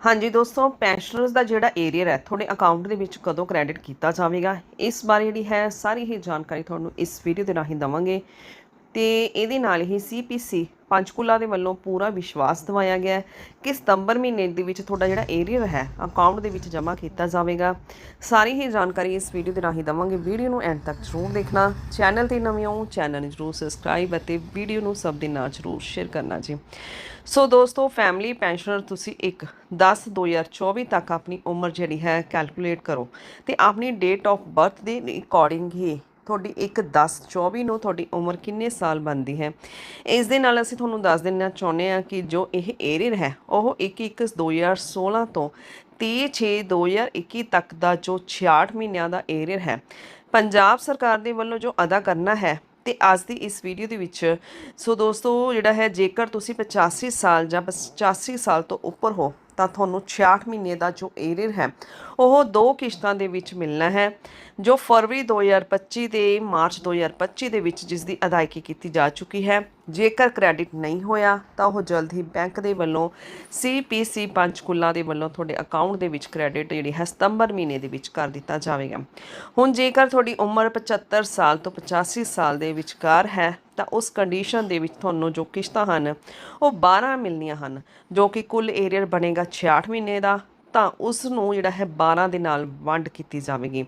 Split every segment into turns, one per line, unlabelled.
ਹਾਂਜੀ ਦੋਸਤੋ ਪੈਨਸ਼ਨਰਸ ਦਾ ਜਿਹੜਾ ਏਰੀਅਰ ਹੈ ਤੁਹਾਡੇ ਅਕਾਊਂਟ ਦੇ ਵਿੱਚ ਕਦੋਂ ਕ੍ਰੈਡਿਟ ਕੀਤਾ ਜਾਵੇਗਾ? ਇਸ ਬਾਰੇ ਜਿਹੜੀ ਹੈ ਸਾਰੀ ਹੀ ਜਾਣਕਾਰੀ ਤੁਹਾਨੂੰ ਇਸ ਵੀਡੀਓ ਦੇ ਰਾਹੀਂ ਦਵਾਂਗੇ। ਤੇ ਇਹਦੇ ਨਾਲ ਹੀ ਸੀਪੀਸੀ ਪੰਚਕੂਲਾ ਦੇ ਵੱਲੋਂ ਪੂਰਾ ਵਿਸ਼ਵਾਸ ਦਿਵਾਇਆ ਗਿਆ ਕਿ ਸਤੰਬਰ ਮਹੀਨੇ ਦੇ ਵਿੱਚ ਤੁਹਾਡਾ ਜਿਹੜਾ ਏਰੀਅਰ ਹੈ ਅਕਾਊਂਟ ਦੇ ਵਿੱਚ ਜਮ੍ਹਾਂ ਕੀਤਾ ਜਾਵੇਗਾ। ਸਾਰੀ ਹੀ ਜਾਣਕਾਰੀ ਇਸ ਵੀਡੀਓ ਦੇ ਰਾਹੀਂ ਦਵਾਂਗੇ। ਵੀਡੀਓ ਨੂੰ ਐਂਡ ਤੱਕ ਜ਼ਰੂਰ ਦੇਖਣਾ। ਚੈਨਲ ਤੇ ਨਵੇਂ ਹੋ ਚੈਨਲ ਨੂੰ ਜ਼ਰੂਰ ਸਬਸਕ੍ਰਾਈਬ ਅਤੇ ਵੀਡੀਓ ਨੂੰ ਸਭ ਦੇ ਨਾਲ ਜ਼ਰੂਰ ਸ਼ੇਅਰ ਕਰਨਾ ਜੀ। ਸੋ ਦੋਸਤੋ ਫੈਮਿਲੀ ਪੈਨਸ਼ਨਰ ਤੁਸੀਂ ਇੱਕ 10 2024 ਤੱਕ ਆਪਣੀ ਉਮਰ ਜਿਹੜੀ ਹੈ ਕੈਲਕੂਲੇਟ ਕਰੋ ਤੇ ਆਪਣੀ ਡੇਟ ਆਫ ਬਰਥ ਦੇ ਅਕੋਰਡਿੰਗ ਹੀ ਤੁਹਾਡੀ ਇੱਕ 10 24 ਨੂੰ ਤੁਹਾਡੀ ਉਮਰ ਕਿੰਨੇ ਸਾਲ ਬਣਦੀ ਹੈ? ਇਸ ਦੇ ਨਾਲ ਅਸੀਂ ਤੁਹਾਨੂੰ ਦੱਸ ਦੇਣਾ ਚਾਹੁੰਦੇ ਹਾਂ ਕਿ ਜੋ ਇਹ ਏਰੀਅਰ ਹੈ, ਉਹ 1 1 2016 ਤੋਂ 30 6 2021 ਤੱਕ ਦਾ ਜੋ 66 ਮਹੀਨਿਆਂ ਦਾ ਏਰੀਅਰ ਹੈ। ਪੰਜਾਬ ਸਰਕਾਰ ਦੇ ਵੱਲੋਂ ਜੋ ਅਦਾ ਕਰਨਾ ਹੈ ਤੇ ਅੱਜ ਦੀ ਇਸ ਵੀਡੀਓ ਦੇ ਵਿੱਚ, ਸੋ ਦੋਸਤੋ ਜਿਹੜਾ ਹੈ, ਜੇਕਰ ਤੁਸੀਂ 85 ਸਾਲ ਜਾਂ 85 ਸਾਲ ਤੋਂ ਉੱਪਰ ਹੋ ਤਾਂ ਤੁਹਾਨੂੰ 66 ਮਹੀਨੇ ਦਾ ਜੋ ਏਰੀਅਰ ਹੈ, ਉਹ ਦੋ ਕਿਸ਼ਤਾਂ ਦੇ ਵਿੱਚ ਮਿਲਣਾ ਹੈ, ਜੋ ਫਰਵਰੀ 2025 ਤੇ ਮਾਰਚ 2025 ਦੇ ਵਿੱਚ ਜਿਸ ਦੀ ਅਦਾਇਗੀ ਕੀਤੀ ਜਾ ਚੁੱਕੀ ਹੈ। ਜੇਕਰ ਕ੍ਰੈਡਿਟ ਨਹੀਂ ਹੋਇਆ, ਤਾਂ ਉਹ ਜਲਦ ਹੀ ਬੈਂਕ ਦੇ ਵੱਲੋਂ ਸੀਪੀਸੀ ਪੰਚਕੂਲਾ ਦੇ ਵੱਲੋਂ ਤੁਹਾਡੇ ਅਕਾਊਂਟ ਦੇ ਵਿੱਚ ਕ੍ਰੈਡਿਟ ਜਿਹੜੀ ਹੈ ਸਤੰਬਰ ਮਹੀਨੇ ਦੇ ਵਿੱਚ ਕਰ ਦਿੱਤਾ ਜਾਵੇਗਾ। ਹੁਣ ਜੇਕਰ ਤੁਹਾਡੀ ਉਮਰ 75 ਸਾਲ ਤੋਂ 85 ਸਾਲ ਦੇ ਵਿਚਕਾਰ ਹੈ, ਤਾਂ ਉਸ ਕੰਡੀਸ਼ਨ ਦੇ ਵਿੱਚ ਤੁਹਾਨੂੰ ਜੋ ਕਿਸ਼ਤਾਂ ਹਨ, ਉਹ 12 ਮਿਲਣੀਆਂ ਹਨ, ਜੋ ਕਿ ਕੁੱਲ ਏਰੀਅਰ ਬਣੇਗਾ 66 ਮਹੀਨੇ ਦਾ ਤਾਂ ਉਸ ਨੂੰ ਜਿਹੜਾ ਹੈ 12 ਦੇ ਨਾਲ ਵੰਡ ਕੀਤੀ ਜਾਵੇਗੀ,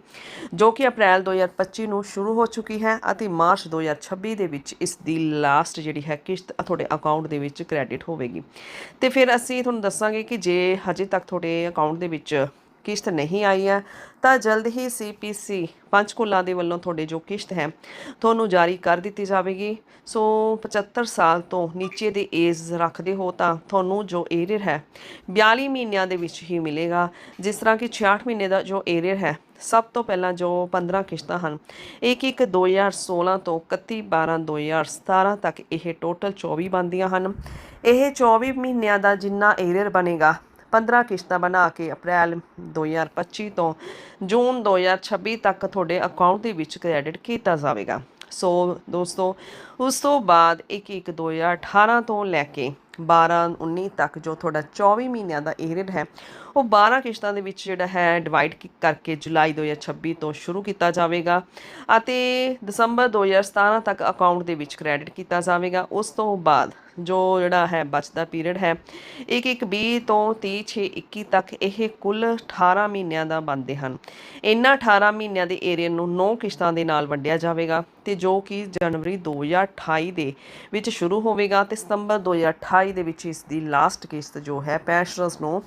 ਜੋ ਕਿ ਅਪ੍ਰੈਲ 2025 ਨੂੰ ਸ਼ੁਰੂ ਹੋ ਚੁੱਕੀ ਹੈ ਅਤੇ ਮਾਰਚ 2026 ਦੇ ਵਿੱਚ ਇਸ ਦੀ ਲਾਸਟ ਜਿਹੜੀ ਹੈ ਕਿਸ਼ਤ ਤੁਹਾਡੇ ਅਕਾਊਂਟ ਦੇ ਵਿੱਚ ਕ੍ਰੈਡਿਟ ਹੋਵੇਗੀ। ਤੇ ਫਿਰ ਅਸੀਂ ਤੁਹਾਨੂੰ ਦੱਸਾਂਗੇ ਕਿ ਜੇ ਹਜੇ ਤੱਕ ਤੁਹਾਡੇ ਅਕਾਊਂਟ ਦੇ ਵਿੱਚ ਕਿਸ਼ਤ ਨਹੀਂ ਆਈ ਹੈ, ਤਾਂ ਜਲਦ ਹੀ ਸੀਪੀਸੀ ਪੰਚਕੂਲਾ ਦੇ ਵੱਲੋਂ ਤੁਹਾਡੇ ਜੋ ਕਿਸ਼ਤ ਹੈ, ਤੁਹਾਨੂੰ ਜਾਰੀ ਕਰ ਦਿੱਤੀ ਜਾਵੇਗੀ। ਸੋ 75 ਸਾਲ ਤੋਂ ਨੀਚੇ ਦੇ ਏਜ ਰੱਖਦੇ ਹੋ ਤਾਂ ਤੁਹਾਨੂੰ ਜੋ ਏਰੀਅਰ ਹੈ 42 ਮਹੀਨਿਆਂ ਦੇ ਵਿੱਚ ਹੀ ਮਿਲੇਗਾ। ਜਿਸ ਤਰ੍ਹਾਂ ਕਿ 66 ਮਹੀਨੇ ਦਾ ਜੋ ਏਰੀਅਰ ਹੈ, ਸਭ ਤੋਂ ਪਹਿਲਾਂ ਜੋ 15 ਕਿਸ਼ਤਾਂ ਹਨ, ਇੱਕ ਇੱਕ 2016 ਤੋਂ 31 12 2017 ਤੱਕ ਇਹ ਟੋਟਲ 24 ਬਣਦੀਆਂ ਹਨ। ਇਹ 24 ਮਹੀਨਿਆਂ ਦਾ ਜਿੰਨਾ ਏਰੀਅਰ ਬਣੇਗਾ 15 ਕਿਸ਼ਤਾਂ ਬਣਾ ਕੇ ਅਪ੍ਰੈਲ 2025 ਤੋਂ ਜੂਨ 2026 ਤੱਕ ਤੁਹਾਡੇ ਅਕਾਊਂਟ ਦੇ ਵਿੱਚ ਕ੍ਰੈਡਿਟ ਕੀਤਾ ਜਾਵੇਗਾ। ਸੋ ਦੋਸਤੋ, ਉਸ ਤੋਂ ਬਾਅਦ 1 1 2018 ਤੋਂ ਲੈ ਕੇ 12 19 ਤੱਕ ਜੋ ਤੁਹਾਡਾ 24 ਮਹੀਨਿਆਂ ਦਾ ਏਰੀਅਰ ਹੈ, ਉਹ 12 ਕਿਸ਼ਤਾਂ ਦੇ ਵਿੱਚ ਜਿਹੜਾ ਹੈ ਡਿਵਾਈਡ ਕਰਕੇ ਜੁਲਾਈ 2026 ਤੋਂ ਸ਼ੁਰੂ ਕੀਤਾ ਜਾਵੇਗਾ ਅਤੇ ਦਸੰਬਰ 2017 ਤੱਕ ਅਕਾਊਂਟ ਦੇ ਵਿੱਚ ਕ੍ਰੈਡਿਟ ਕੀਤਾ ਜਾਵੇਗਾ। ਉਸ ਤੋਂ ਬਾਅਦ ਜੋ ਜਿਹੜਾ ਹੈ ਬਚਦਾ ਪੀਰੀਅਡ ਹੈ 1 1 20 ਤੋਂ 30 6 21 ਤੱਕ ਇਹ ਕੁੱਲ 18 ਮਹੀਨਿਆਂ ਦਾ ਬਣਦੇ ਹਨ। ਇਹਨਾਂ 18 ਮਹੀਨਿਆਂ ਦੇ ਏਰੀਆ ਨੂੰ 9 ਕਿਸ਼ਤਾਂ ਦੇ ਨਾਲ ਵੰਡਿਆ ਜਾਵੇਗਾ ਤੇ ਜੋ ਕਿ ਜਨਵਰੀ 2028 ਦੇ ਵਿੱਚ ਸ਼ੁਰੂ ਹੋਵੇਗਾ ਤੇ ਸਤੰਬਰ 2028 ਦੇ ਵਿੱਚ ਇਸ ਦੀ ਲਾਸਟ ਕਿਸ਼ਤ ਜੋ ਹੈ ਪੈਨਸ਼ਨਰਸ ਨੂੰ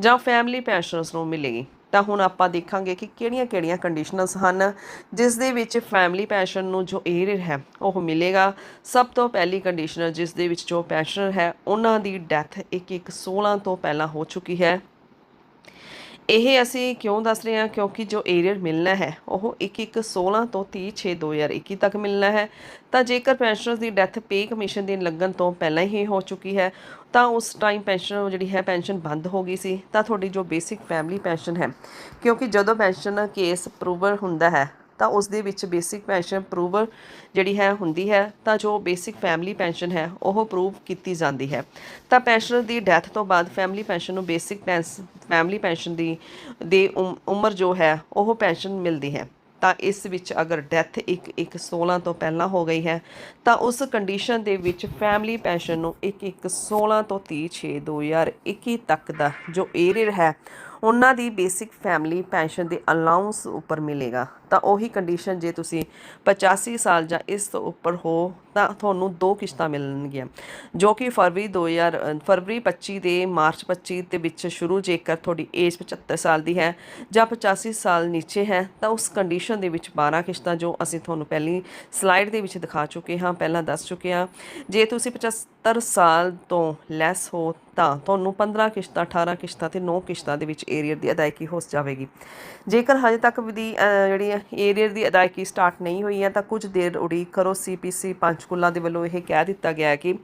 ਜਾਂ ਫੈਮਿਲੀ ਪੈਨਸ਼ਨਰਸ ਨੂੰ ਮਿਲੇਗੀ। ਤਾਂ ਹੁਣ ਆਪਾਂ ਦੇਖਾਂਗੇ ਕਿ ਕਿਹੜੀਆਂ-ਕਿਹੜੀਆਂ ਕੰਡੀਸ਼ਨਸ ਹਨ, ਜਿਸ ਦੇ ਵਿੱਚ ਫੈਮਿਲੀ ਪੈਨਸ਼ਨ ਨੂੰ ਜੋ ਏਰੀਅਰ ਹੈ ਉਹ ਮਿਲੇਗਾ। ਸਭ ਤੋਂ ਪਹਿਲੀ ਕੰਡੀਸ਼ਨਰ ਜਿਸ ਦੇ ਵਿੱਚ ਜੋ ਪੈਨਸ਼ਨਰ ਹੈ, ਉਹਨਾਂ ਦੀ ਡੈਥ 1-1-16 ਤੋਂ ਪਹਿਲਾਂ ਹੋ ਚੁੱਕੀ ਹੈ। ਇਹ ਅਸੀਂ ਕਿਉਂ ਦੱਸ ਰਹੇ ਹਾਂ? ਕਿਉਂਕਿ ਜੋ ਏਰੀਅਰ ਮਿਲਣਾ ਹੈ, ਉਹ 1-1-16 ਤੋਂ 30-6-2021 ਤੱਕ ਮਿਲਣਾ ਹੈ। ਤਾਂ ਜੇਕਰ ਪੈਨਸ਼ਨਰਸ ਦੀ ਡੈਥ ਪੇ ਕਮਿਸ਼ਨ ਦੇ ਲੱਗਣ ਤੋਂ ਪਹਿਲਾਂ ਹੀ ਹੋ ਚੁੱਕੀ ਹੈ, ਤਾਂ ਉਸ ਟਾਈਮ ਪੈਨਸ਼ਨ ਜਿਹੜੀ ਹੈ ਪੈਨਸ਼ਨ ਬੰਦ ਹੋ ਗਈ ਸੀ। ਤਾਂ ਤੁਹਾਡੀ ਜੋ ਬੇਸਿਕ ਫੈਮਿਲੀ ਪੈਨਸ਼ਨ ਹੈ, ਕਿਉਂਕਿ ਜਦੋਂ ਪੈਨਸ਼ਨ ਕੇਸ ਅਪਰੂਵਲ ਹੁੰਦਾ ਹੈ ਤਾਂ ਉਸ ਦੇ ਵਿੱਚ ਬੇਸਿਕ ਪੈਨਸ਼ਨ ਅਪਰੂਵਲ ਜਿਹੜੀ ਹੈ ਹੁੰਦੀ ਹੈ, ਤਾਂ ਜੋ ਬੇਸਿਕ ਫੈਮਿਲੀ ਪੈਨਸ਼ਨ ਹੈ, ਉਹ ਅਪਰੂਵ ਕੀਤੀ ਜਾਂਦੀ ਹੈ। ਤਾਂ ਪੈਨਸ਼ਨਰ ਦੀ ਡੈਥ ਤੋਂ ਬਾਅਦ ਫੈਮਿਲੀ ਪੈਨਸ਼ਨ ਨੂੰ ਬੇਸਿਕ ਫੈਮਿਲੀ ਪੈਨਸ਼ਨ ਦੀ, ਦੇ ਉਮ- ਉਮਰ ਜੋ ਹੈ, ਉਹ ਪੈਨਸ਼ਨ ਮਿਲਦੀ ਹੈ। ਤਾਂ ਇਸ ਵਿੱਚ ਅਗਰ ਡੈਥ 1 1 16 ਤੋਂ ਪਹਿਲਾਂ ਹੋ ਗਈ ਹੈ, ਤਾਂ ਉਸ ਕੰਡੀਸ਼ਨ ਦੇ ਵਿੱਚ ਫੈਮਿਲੀ ਪੈਨਸ਼ਨ ਨੂੰ 1 1 16 ਤੋਂ 30 6 2021 ਤੱਕ ਦਾ ਜੋ ਏਰੀਅਰ ਹੈ ਉਹਨਾਂ ਦੀ ਬੇਸਿਕ ਫੈਮਿਲੀ ਪੈਨਸ਼ਨ ਦੇ ਅਲਾਉਂਸ ਉੱਪਰ ਮਿਲੇਗਾ। ਤਾਂ ਉਹੀ ਕੰਡੀਸ਼ਨ ਜੇ ਤੁਸੀਂ 85 ਸਾਲ ਜਾਂ ਇਸ ਤੋਂ ਉੱਪਰ ਹੋ ਤਾਂ ਤੁਹਾਨੂੰ ਦੋ ਕਿਸ਼ਤਾਂ ਮਿਲਣਗੀਆਂ। ਜੋ ਕਿ ਫਰਵਰੀ 2000 ਅ, ਫਰਵਰੀ 25 ਦੇ ਮਾਰਚ 25 ਦੇ ਵਿੱਚ ਸ਼ੁਰੂ ਜੇਕਰ ਤੁਹਾਡੀ ਏਜ 75 ਸਾਲ ਦੀ ਹੈ ਜਾਂ 85 ਸਾਲ ਨੀਚੇ ਹੈ ਤਾਂ ਉਸ ਕੰਡੀਸ਼ਨ ਦੇ ਵਿੱਚ 12 ਕਿਸ਼ਤਾਂ ਜੋ ਅਸੀਂ ਤੁਹਾਨੂੰ ਪਹਿਲੀ ਸਲਾਈਡ ਦੇ ਵਿੱਚ ਦਿਖਾ ਚੁੱਕੇ ਹਾਂ ਪਹਿਲਾਂ ਦੱਸ ਚੁੱਕੇ ਹਾਂ। ਜੇ ਤੁਸੀਂ 75 ਸਾਲ ਤੋਂ ਲੈਸ ਹੋ ਤਾਂ ਤੁਹਾਨੂੰ 15 ਕਿਸ਼ਤਾਂ 18 ਕਿਸ਼ਤਾਂ ਤੇ 9 ਕਿਸ਼ਤਾਂ ਦੇ ਵਿੱਚ ਏਰੀਅਰ ਦੀ ਅਦਾਇਗੀ ਹੋ ਜਾਵੇਗੀ। ਜੇਕਰ ਹਜੇ ਤੱਕ ਦੀ ਜਿਹੜੀ ਏਰੀਅਰ ਦੀ ਅਦਾਇਗੀ ਸਟਾਰਟ ਨਹੀਂ ਹੋਈ ਹੈ ਤਾਂ ਕੁਝ ਦੇਰ ਉਡੀਕ ਕਰੋ। ਸੀਪੀਸੀ ਪੰਚਕੂਲਾ ਦੇ ਵੱਲੋਂ ਇਹ ਕਹਿ ਦਿੱਤਾ ਗਿਆ ਹੈ ਕਿ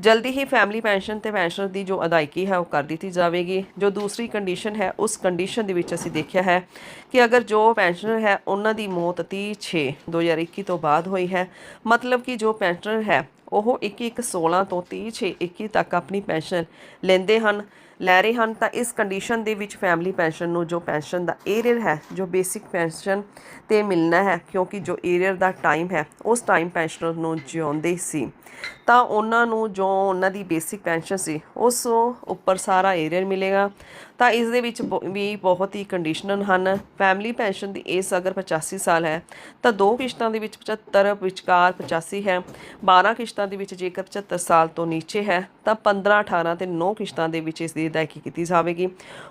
ਜਲਦੀ ਹੀ ਫੈਮਿਲੀ ਪੈਨਸ਼ਨ ਤੇ ਪੈਨਸ਼ਨਰ ਦੀ ਜੋ ਅਦਾਇਗੀ ਹੈ ਉਹ ਕਰ ਦਿੱਤੀ ਜਾਵੇਗੀ। ਜੋ ਦੂਸਰੀ ਕੰਡੀਸ਼ਨ ਹੈ, ਉਸ ਕੰਡੀਸ਼ਨ ਦੇ ਵਿੱਚ ਅਸੀਂ ਦੇਖਿਆ ਹੈ ਕਿ ਅਗਰ ਜੋ ਪੈਨਸ਼ਨਰ ਹੈ, ਉਹਨਾਂ ਦੀ ਮੌਤ 30 6 2021 ਤੋਂ ਬਾਅਦ ਹੋਈ ਹੈ। ਮਤਲਬ ਕਿ ਜੋ ਪੈਨਸ਼ਨਰ ਹੈ ਉਹ 21 16 ਤੋਂ 30 6 21 ਤੱਕ ਆਪਣੀ ਪੈਨਸ਼ਨ ਲੈਂਦੇ ਹਨ, ਲੈ ਰਹੇ ਹਨ। ਤਾਂ ਇਸ ਕੰਡੀਸ਼ਨ ਦੇ ਵਿੱਚ ਫੈਮਿਲੀ ਪੈਨਸ਼ਨ ਨੂੰ ਜੋ ਪੈਨਸ਼ਨ ਦਾ ਏਰੀਅਰ ਹੈ, ਜੋ ਬੇਸਿਕ ਪੈਨਸ਼ਨ ਤੇ ਮਿਲਣਾ ਹੈ, ਕਿਉਂਕਿ ਜੋ ਏਰੀਅਰ ਦਾ ਟਾਈਮ ਹੈ, ਉਸ ਟਾਈਮ ਪੈਨਸ਼ਨਰ ਨੂੰ ਜਿਉਂਦੇ ਸੀ। ਤਾਂ ਉਹਨਾਂ ਨੂੰ ਜੋ ਉਹਨਾਂ ਦੀ ਬੇਸਿਕ ਪੈਨਸ਼ਨ ਸੀ, ਉਸ ਉੱਪਰ ਸਾਰਾ ਏਰੀਅਰ ਮਿਲੇਗਾ। ਤਾਂ ਇਸ ਦੇ ਵਿੱਚ ਬ- ਵੀ ਬਹੁਤ ਹੀ ਕੰਡੀਸ਼ਨਲ ਹਨ। ਫੈਮਿਲੀ ਪੈਨਸ਼ਨ ਦੀ ਏਜ ਅਗਰ 85 ਸਾਲ ਹੈ, ਤਾਂ ਦੋ ਕਿਸ਼ਤਾਂ ਦੇ ਵਿੱਚ 75 ਵਿਚਕਾਰ 85 ਹੈ। 12 ਕਿਸ਼ਤਾਂ ਦੇ ਵਿੱਚ ਜੇਕਰ 75 ਸਾਲ ਤੋਂ ਨੀਚੇ ਹੈ, ਤਾਂ 15 18 ਤੇ 9 ਕਿਸ਼ਤਾਂ ਦੇ ਵਿੱਚ ਇਸ ਦੀ ਅਦਾਇਗੀ ਕੀਤੀ ਜਾਵੇਗੀ।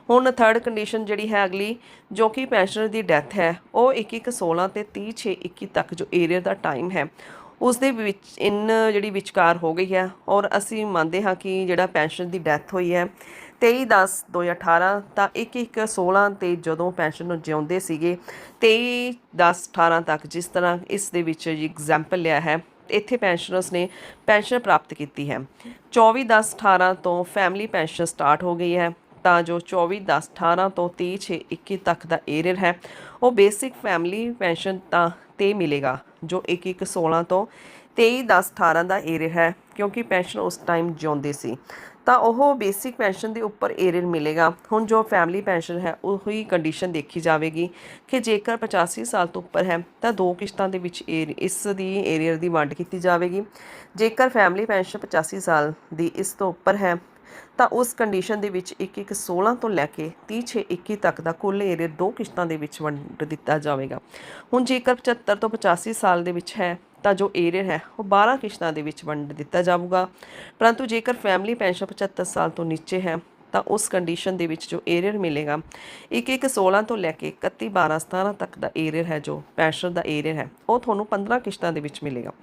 ਹੁਣ ਥਰਡ ਕੰਡੀਸ਼ਨ ਜਿਹੜੀ ਹੈ ਅਗਲੀ, ਜੋ ਕਿ ਪੈਨਸ਼ਨਰ ਦੀ ਡੈਥ ਹੈ, ਉਹ 1 1 16 ਤੇ 30 6 21 ਤੱਕ ਜੋ ਏਰੀਅਰ ਦਾ ਟਾਈਮ ਹੈ। ਉਸ ਦੇ ਵਿੱਚ ਇਨ ਜਿਹੜੀ ਵਿਚਕਾਰ ਹੋ ਗਈ ਹੈ ਔਰ ਅਸੀਂ ਮੰਨਦੇ ਹਾਂ ਕਿ ਜਿਹੜਾ ਪੈਨਸ਼ਨ ਦੀ ਡੈਥ ਹੋਈ ਹੈ 23 10 2018 ਤਾਂ 1 1 16 ਤੇ ਜਦੋਂ ਪੈਨਸ਼ਨ ਨੂੰ ਜਿਉਂਦੇ ਸੀਗੇ 23 10 18 ਤੱਕ ਜਿਸ ਤਰ੍ਹਾਂ ਇਸ ਦੇ ਵਿੱਚ ਐਗਜ਼ਾਮਪਲ ਲਿਆ ਹੈ, ਇੱਥੇ ਪੈਨਸ਼ਨਰਸ ਨੇ ਪੈਨਸ਼ਨ ਪ੍ਰਾਪਤ ਕੀਤੀ ਹੈ। 24 10 18 ਤੋਂ ਫੈਮਿਲੀ ਪੈਨਸ਼ਨ ਸਟਾਰਟ ਹੋ ਗਈ ਹੈ, ਤਾਂ ਜੋ 24 10 18 ਤੋਂ 30 6 21 ਤੱਕ ਦਾ ਏਰੀਅਰ ਹੈ। ਉਹ ਬੇਸਿਕ ਫੈਮਿਲੀ ਪੈਨਸ਼ਨ ਤਾਂ ਤੇ ਮਿਲੇਗਾ, ਜੋ 1 1 16 ਤੋਂ 23 10 18 ਦਾ ਏਰੀਅਰ ਹੈ, ਕਿਉਂਕਿ ਪੈਨਸ਼ਨ ਉਸ ਟਾਈਮ ਜਿਉਂਦੇ ਸੀ। ਤਾਂ ਉਹ ਬੇਸਿਕ ਪੈਨਸ਼ਨ ਦੇ ਉੱਪਰ ਏਰੀਅਰ ਮਿਲੇਗਾ। ਹੁਣ ਜੋ ਫੈਮਿਲੀ ਪੈਨਸ਼ਨ ਹੈ, ਉਹੀ ਕੰਡੀਸ਼ਨ ਦੇਖੀ ਜਾਵੇਗੀ ਕਿ ਜੇਕਰ 85 ਸਾਲ ਤੋਂ ਉੱਪਰ ਹੈ, ਤਾਂ ਦੋ ਕਿਸ਼ਤਾਂ ਦੇ ਵਿੱਚ ਏਰ- ਇਸ ਦੀ ਏਰੀਅਰ ਦੀ ਵੰਡ ਕੀਤੀ ਜਾਵੇਗੀ। ਜੇਕਰ ਫੈਮਿਲੀ ਪੈਨਸ਼ਨ 85 ਸਾਲ ਦੀ ਇਸ ਤੋਂ ਉੱਪਰ ਹੈ ਤਾਂ ਉਸ ਕੰਡੀਸ਼ਨ ਦੇ ਵਿੱਚ 1 1 16 ਤੋਂ ਲੈ ਕੇ 30 6 21 ਤੱਕ ਦਾ ਕੁੱਲ ਏਰੀਆ ਦੋ ਕਿਸ਼ਤਾਂ ਦੇ ਵਿੱਚ ਵੰਡ ਦਿੱਤਾ ਜਾਵੇਗਾ। ਹੁਣ ਜੇਕਰ 75 ਤੋਂ 85 ਸਾਲ ਦੇ ਵਿੱਚ ਹੈ, ਤਾਂ ਜੋ ਏਰੀਆ ਹੈ, ਉਹ 12 ਕਿਸ਼ਤਾਂ ਦੇ ਵਿੱਚ ਵੰਡ ਦਿੱਤਾ ਜਾਊਗਾ ਪਰੰਤੂ ਜੇਕਰ ਫੈਮਿਲੀ ਪੈਨਸ਼ਨ 75 ਸਾਲ ਤੋਂ ਨੀਚੇ ਹੈ ਤਾਂ ਉਸ ਕੰਡੀਸ਼ਨ ਦੇ ਵਿੱਚ ਜੋ ਏਰੀਅਰ ਮਿਲੇਗਾ 1 1 16 ਤੋਂ ਲੈ ਕੇ 31 12 17 ਤੱਕ ਦਾ ਏਰੀਅਰ ਹੈ, ਜੋ ਪੈਸ਼ਰ ਦਾ ਏਰੀਅਰ ਹੈ, ਉਹ ਤੁਹਾਨੂੰ 15 ਕਿਸ਼ਤਾਂ ਦੇ ਵਿੱਚ ਮਿਲੇਗਾ,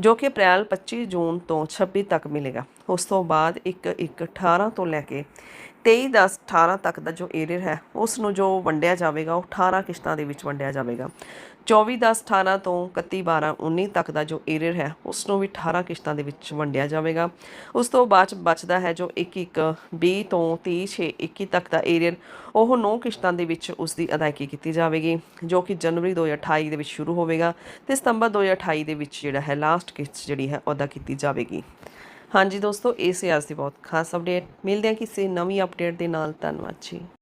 ਜੋ ਕਿ ਅਪ੍ਰੈਲ 25 ਜੂਨ ਤੋਂ 26 ਤੱਕ ਮਿਲੇਗਾ। ਉਸ ਤੋਂ ਬਾਅਦ 1 1 18 ਤੋਂ ਲੈ ਕੇ 23 10 18 ਤੱਕ ਦਾ ਜੋ ਏਰੀਅਰ ਹੈ ਉਸ ਨੂੰ ਜੋ ਵੰਡਿਆ ਜਾਵੇਗਾ, ਉਹ 18 ਕਿਸ਼ਤਾਂ ਦੇ ਵਿੱਚ ਵੰਡਿਆ ਜਾਵੇਗਾ। 24 10 18 ਤੋਂ 31 12 19 ਤੱਕ ਦਾ ਜੋ ਏਰੀਅਰ ਹੈ ਉਸ ਨੂੰ ਵੀ 18 ਕਿਸ਼ਤਾਂ ਦੇ ਵਿੱਚ ਵੰਡਿਆ ਜਾਵੇਗਾ। ਉਸ ਤੋਂ ਬਾਅਦ 'ਚ ਬਚਦਾ ਹੈ ਜੋ 1 1 20 ਤੋਂ 30 6 21 ਤੱਕ ਦਾ ਏਰੀਅਰ ਉਹ 9 ਕਿਸ਼ਤਾਂ ਦੇ ਵਿੱਚ ਉਸ ਦੀ ਅਦਾਇਗੀ ਕੀਤੀ ਜਾਵੇਗੀ, ਜੋ ਕਿ ਜਨਵਰੀ 2028 ਦੇ ਵਿੱਚ ਸ਼ੁਰੂ ਹੋਵੇਗਾ ਤੇ ਸਤੰਬਰ 2028 ਦੇ ਵਿੱਚ ਜਿਹੜਾ ਹੈ ਲਾਸਟ ਕਿਸ਼ਤ ਜਿਹੜੀ ਹੈ ਉਹ ਅਦਾ ਕੀਤੀ ਜਾਵੇਗੀ। ਹਾਂਜੀ ਦੋਸਤੋ, ਇਹ ਸੀ ਅੱਜ ਦੀ ਬਹੁਤ ਖਾਸ ਅਪਡੇਟ ਮਿਲਦੇ ਹਾਂ ਕਿਸੇ ਨਵੀਂ ਅਪਡੇਟ ਦੇ ਨਾਲ। ਧੰਨਵਾਦ ਜੀ।